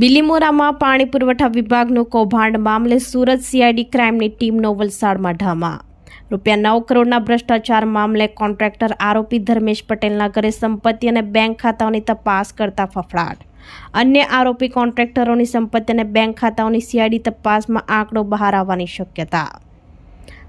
બિલીમોરામાં પાણી પુરવઠા વિભાગનું કૌભાંડ મામલે સુરત સીઆઈડી ક્રાઇમની ટીમનો વલસાડમાં ઢામા રૂપિયા નવ કરોડના ભ્રષ્ટાચાર મામલે કોન્ટ્રાક્ટર આરોપી ધર્મેશ પટેલના ઘરે સંપત્તિ અને બેંક ખાતાઓની તપાસ કરતા ફફડાટ. અન્ય આરોપી કોન્ટ્રાક્ટરોની સંપત્તિ અને બેંક ખાતાઓની સીઆઈડી તપાસમાં આંકડો બહાર આવવાની શક્યતા.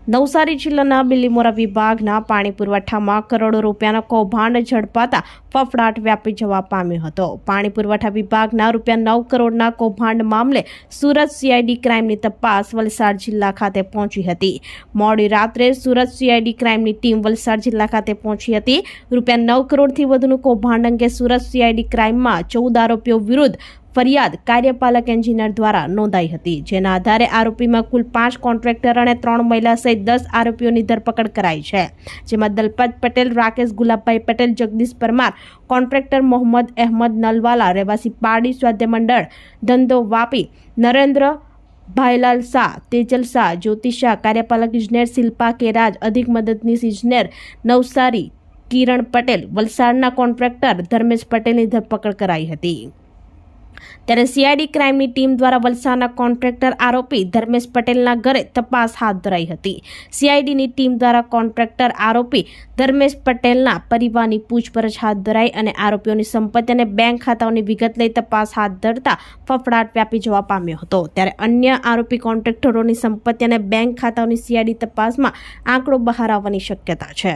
નવસારી જિલ્લાના બિલીમોરા વિભાગના પાણી પુરવઠામાં કરોડો રૂપિયાનો કૌભાંડ ઝડપાતા ફફડાટ વ્યાપી જવા પામ્યો હતો. પાણી પુરવઠા વિભાગના રૂપિયા નવ કરોડના કૌભાંડ મામલે સુરત સીઆઈડી ક્રાઇમની તપાસ વલસાડ જિલ્લા ખાતે પહોંચી હતી. મોડી રાત્રે સુરત સીઆઈડી ક્રાઇમની ટીમ વલસાડ જિલ્લા ખાતે પહોંચી હતી. રૂપિયા નવ કરોડથી વધુનું કૌભાંડ અંગે સુરત સીઆઈડી ક્રાઇમમાં ચૌદ આરોપીઓ વિરુદ્ધ ફરિયાદ કાર્યપાલક એન્જિનિયર દ્વારા નોંધાઈ હતી, જેના આધારે આરોપીમાં કુલ પાંચ કોન્ટ્રાક્ટર અને ત્રણ મહિલા સહિત દસ આરોપીઓની ધરપકડ કરાઈ છે, જેમાં દલપત પટેલ, રાકેશ ગુલાબભાઈ પટેલ, જગદીશ પરમાર, કોન્ટ્રાક્ટર મોહમ્મદ અહેમદ નલવાલા, રહેવાસી પારડી સ્વાધ્યાય મંડળ, ધંધો વાપી, નરેન્દ્ર ભાઈલાલ શાહ, તેજલ શાહ, જ્યોતિ શાહ, કાર્યપાલક ઇજનેર શિલ્પા કેરાજ, અધિક મદદનીશ ઇજનેર નવસારી કિરણ પટેલ, વલસાડના કોન્ટ્રાક્ટર ધર્મેશ પટેલની ધરપકડ કરાઈ હતી. ત્યારે સીઆઈડી ક્રાઇમની ટીમ દ્વારા વલસાડના કોન્ટ્રાક્ટર આરોપી ધર્મેશ પટેલના ઘરે તપાસ હાથ ધરાઈ હતી. સીઆઈડીની ટીમ દ્વારા કોન્ટ્રાક્ટર આરોપી ધર્મેશ પટેલના પરિવારની પૂછપરછ હાથ ધરાઈ અને આરોપીઓની સંપત્તિ અને બેંક ખાતાઓની વિગત લઈ તપાસ હાથ ધરતા ફફડાટ વ્યાપી જવા પામ્યો હતો. ત્યારે અન્ય આરોપી કોન્ટ્રાક્ટરોની સંપત્તિ અને બેંક ખાતાઓની સીઆઈડી તપાસમાં આંકડો બહાર આવવાની શક્યતા છે.